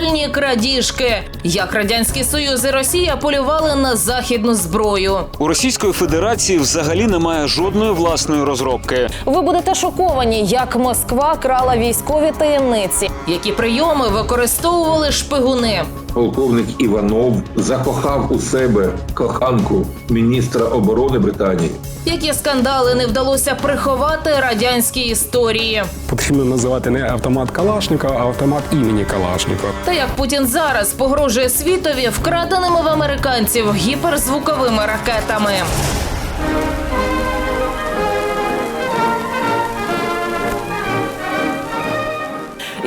скандальні крадіжки. Як радянський союз і Росія полювали на західну зброю. У Російської Федерації взагалі немає жодної власної розробки. Ви будете шоковані, як Москва крала військові таємниці, які прийоми використовували шпигуни. Полковник Іванов закохав у себе коханку міністра оборони Британії. Які скандали не вдалося приховати радянській історії. Потрібно називати не автомат Калашникова, а автомат імені Калашникова. Та як Путін зараз погрожує світові вкраденими в американців гіперзвуковими ракетами.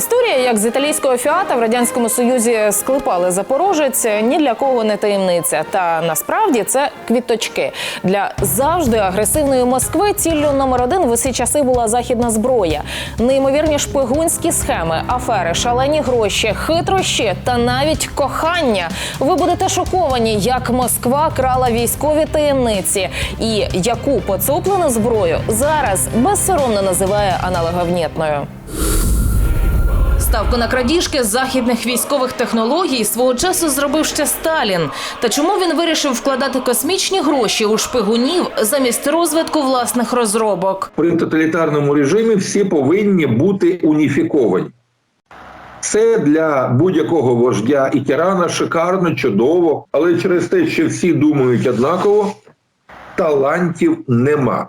Історія, як з італійського фіата в радянському союзі склепали Запорожець, ні для кого не таємниця. Та насправді це квіточки для завжди агресивної Москви. Ціллю номер один в усі часи була західна зброя, неймовірні шпигунські схеми, афери, шалені гроші, хитрощі та навіть кохання. Ви будете шоковані, як Москва крала військові таємниці і яку поцуплену зброю зараз безсоромно називає аналоговнєтною. Ставку на крадіжки західних військових технологій свого часу зробив ще Сталін. Та чому він вирішив вкладати космічні гроші у шпигунів замість розвитку власних розробок? При тоталітарному режимі всі повинні бути уніфіковані. Це для будь-якого вождя і тирана шикарно, чудово, але через те, що всі думають однаково, талантів нема.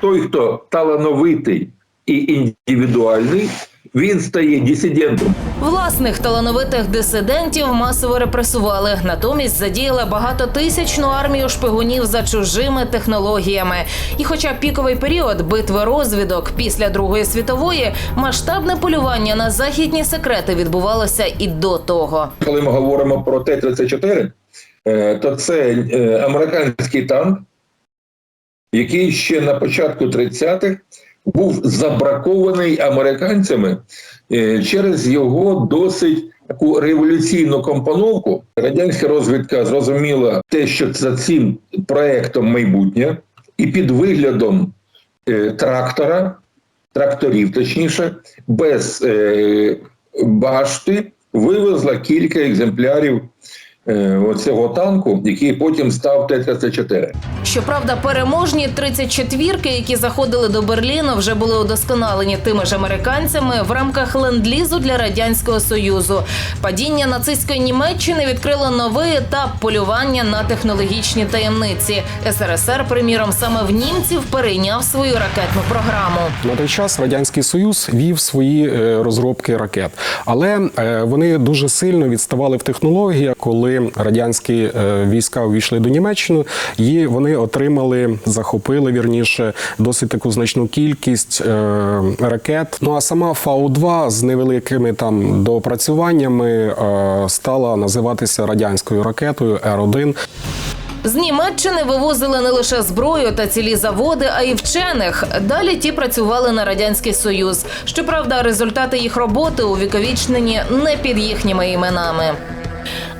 Той, хто талановитий і індивідуальний, він стає дисидентом. Власних талановитих дисидентів масово репресували. Натомість задіяли багатотисячну армію шпигунів за чужими технологіями. І, хоча піковий період битви розвідок після Другої світової, масштабне полювання на західні секрети відбувалося і до того. Коли ми говоримо про Т-34, е, то це е, американський танк, який ще на початку 30-х був забракований американцями е, через його досить таку революційну компоновку. Радянська розвідка зрозуміла те, що за цим проектом майбутнє, і під виглядом е, трактора, тракторів, точніше, без е, башти вивезла кілька екземплярів оцього танку, який потім став Т-34. Щоправда, переможні 34-ки, які заходили до Берліну, вже були удосконалені тими ж американцями в рамках ленд-лізу для радянського союзу. Падіння нацистської Німеччини відкрило новий етап полювання на технологічні таємниці. СРСР, приміром, саме в німців перейняв свою ракетну програму. На той час радянський союз вів свої е, розробки ракет, але е, вони дуже сильно відставали в технологіях, коли радянські е, війська увійшли до Німеччини, і вони отримали, захопили вірніше досить таку значну кількість е, ракет. Ну а сама Фау-2 з невеликими там доопрацюваннями е, стала називатися радянською ракетою Р-1. З Німеччини вивозили не лише зброю та цілі заводи, а й вчених. Далі ті працювали на радянський союз. Щоправда, результати їх роботи увіковічнені не під їхніми іменами.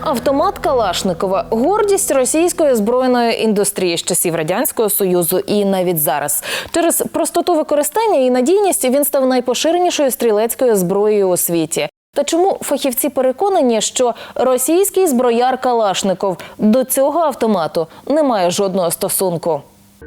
Автомат Калашникова гордість російської збройної індустрії з часів радянського союзу і навіть зараз. Через простоту використання і надійність він став найпоширенішою стрілецькою зброєю у світі. Та чому фахівці переконані, що російський зброяр Калашников до цього автомату не має жодного стосунку?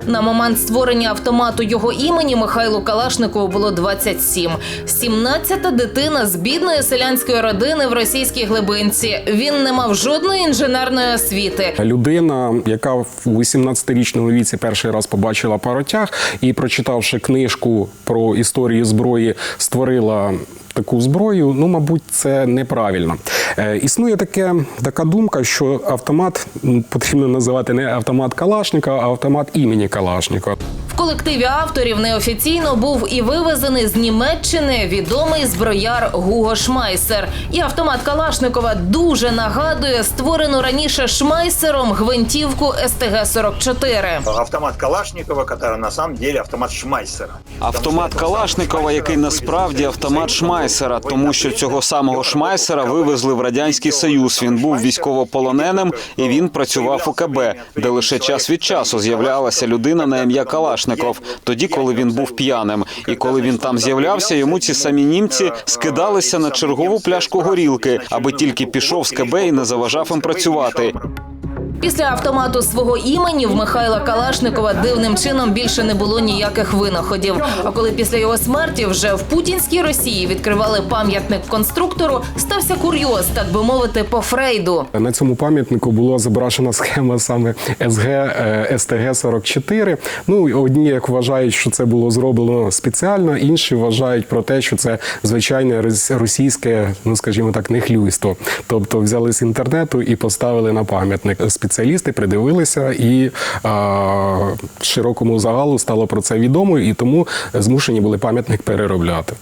На момент створення автомату його імені Михайлу Калашникову було 27. 17-та дитина з бідної селянської родини в російській глибинці. Він не мав жодної інженерної освіти. Людина, яка в 18-річному віці перший раз побачила паротяг і, прочитавши книжку про історію зброї, створила таку зброю. Ну, мабуть, це неправильно. Е, існує таке така думка, що автомат потрібно називати не автомат Калашникова, а автомат імені Калашникова. В колективі авторів неофіційно був і вивезений з Німеччини відомий зброяр Гуго Шмайсер. І автомат Калашникова дуже нагадує створену раніше Шмайсером гвинтівку СТГ-44. автомат Калашникова, который на самом деле автомат Шмайсера. Автомат Калашникова, який насправді автомат Шмайсера. Шмайсера, тому що цього самого Шмайсера вивезли в радянський союз. Він був військовополоненим і він працював у КБ, де лише час від часу з'являлася людина на ім'я Калашников. Тоді, коли він був п'яним, і коли він там з'являвся, йому ці самі німці скидалися на чергову пляшку горілки, аби тільки пішов з КБ і не заважав їм працювати. Після автомату свого імені в Михайла Калашникова дивним чином більше не було ніяких винаходів. А коли після його смерті вже в путінській Росії відкривали пам'ятник конструктору, стався курйоз, так би мовити, по Фрейду. На цьому пам'ятнику була зображена схема саме СГ е, СТГ 44 Ну одні як вважають, що це було зроблено спеціально, інші вважають про те, що це звичайне рос- російське, ну скажімо так, нехлюйство. Тобто взяли з інтернету і поставили на пам'ятник. Спеціалісти придивилися, і а, широкому загалу стало про це відомо, і тому змушені були пам'ятник переробляти.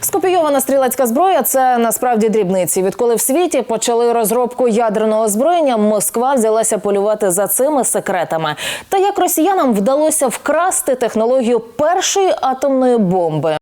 Скопійована стрілецька зброя це насправді дрібниці. Відколи в світі почали розробку ядерного озброєння, Москва взялася полювати за цими секретами. Та як росіянам вдалося вкрасти технологію першої атомної бомби.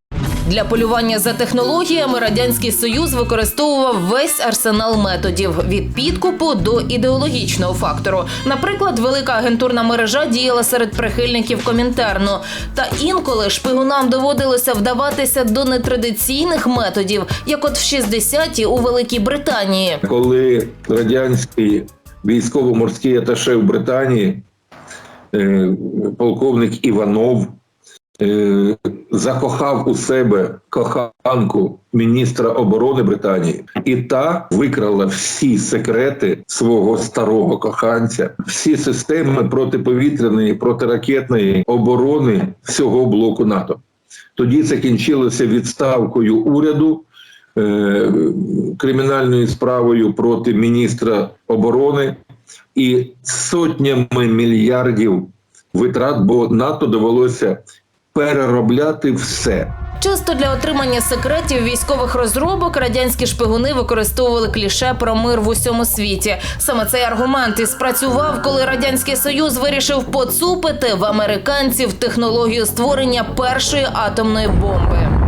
Для полювання за технологіями радянський союз використовував весь арсенал методів від підкупу до ідеологічного фактору. Наприклад, велика агентурна мережа діяла серед прихильників комінтерну. Та інколи шпигунам доводилося вдаватися до нетрадиційних методів, як от в 60-ті у Великій Британії. коли радянський військово-морський аташе в Британії, е, полковник Іванов, е, закохав у себе коханку міністра оборони Британії, і та викрала всі секрети свого старого коханця, всі системи протиповітряної, протиракетної оборони всього блоку НАТО. Тоді це кінчилося відставкою уряду е, кримінальною справою проти міністра оборони і сотнями мільярдів витрат, бо НАТО довелося переробляти все. Часто для отримання секретів військових розробок радянські шпигуни використовували кліше про мир в усьому світі. Саме цей аргумент і спрацював, коли радянський союз вирішив поцупити в американців технологію створення першої атомної бомби.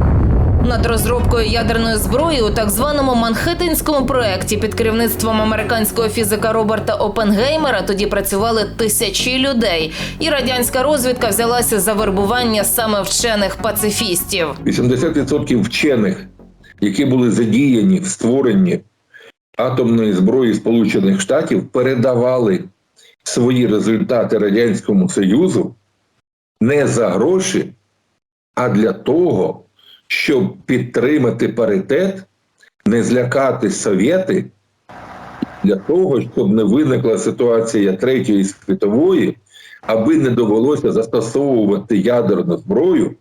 Над розробкою ядерної зброї у так званому Манхеттенському проєкті під керівництвом американського фізика Роберта Опенгеймера тоді працювали тисячі людей, і радянська розвідка взялася за вербування саме вчених пацифістів. 80% вчених, які були задіяні в створенні атомної зброї Сполучених Штатів, передавали свої результати Радянському Союзу не за гроші, а для того, щоб підтримати паритет, не злякати совєти, для того, щоб не виникла ситуація Третьої світової, аби не довелося застосовувати ядерну зброю.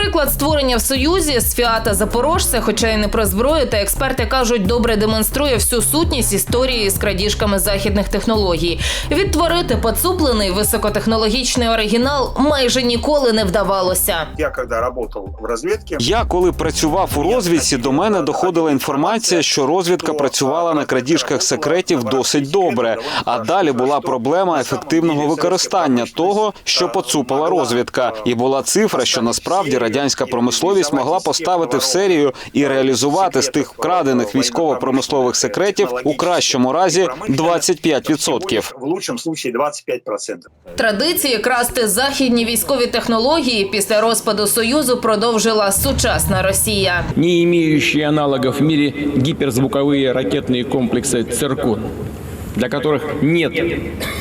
Приклад створення в союзі з фіата Запорожця, хоча й не про зброю, та експерти кажуть, добре демонструє всю сутність історії з крадіжками західних технологій. Відтворити поцуплений високотехнологічний оригінал майже ніколи не вдавалося. Я когда работал в разведке, Я коли працював у розвідці, до мене доходила інформація, що розвідка працювала на крадіжках секретів досить добре. А далі була проблема ефективного використання того, що поцупила розвідка, і була цифра, що насправді радянська промисловість могла поставити в серію і реалізувати з тих вкрадених військово-промислових секретів у кращому разі 25%. в лучшем случае 25%. Традиції красти західні військові технології після розпаду союзу продовжила сучасна Росія. не имеющие аналогов в мире гиперзвуковые ракетные комплексы «Циркон», для которых нет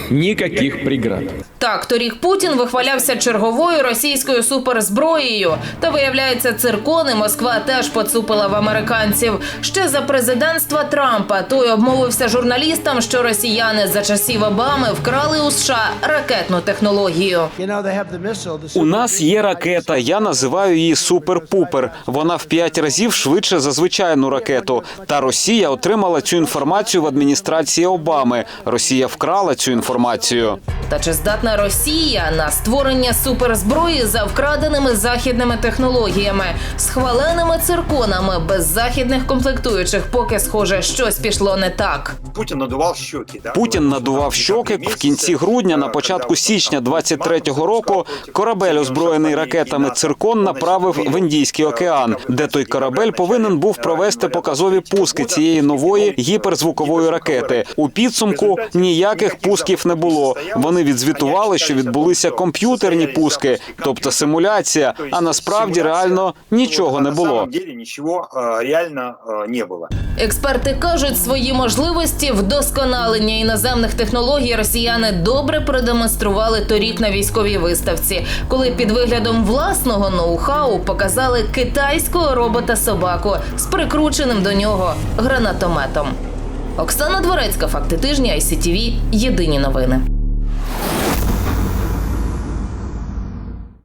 никаких преград. Так, торік Путін вихвалявся черговою російською суперзброєю. Та виявляється, циркони Москва теж поцупила в американців. Ще за президентства Трампа той обмовився журналістам, що росіяни за часів Обами вкрали у США ракетну технологію. У нас є ракета. Я називаю її супер-пупер. Вона в п'ять разів швидше за звичайну ракету. Та Росія отримала цю інформацію в адміністрації Обами. Росія вкрала цю інформацію. Та чи здатна Росія на створення суперзброї за вкраденими західними технологіями, схваленими цирконами без західних комплектуючих, поки схоже, щось пішло не так. Путин надувал щеки. Да? Путін надував щоки в кінці грудня, на початку січня 23-го року. Корабель, озброєний ракетами циркон, направив в Індійський океан, де той корабель повинен був провести показові пуски цієї нової гіперзвукової ракети. У підсумку ніяких пусків не було. Вони відзвітували, що відбулися комп'ютерні пуски, тобто симуляція. А насправді реально нічого не На було. самом деле ничего э, реально э, не было. Експерти кажуть, свої можливості вдосконалення іноземних технологій росіяни добре продемонстрували торік на військовій виставці, коли під виглядом власного ноу-хау показали китайського робота собаку з прикрученим до нього гранатометом. Оксана Дворецька, факти тижня, ICTV, Єдині новини.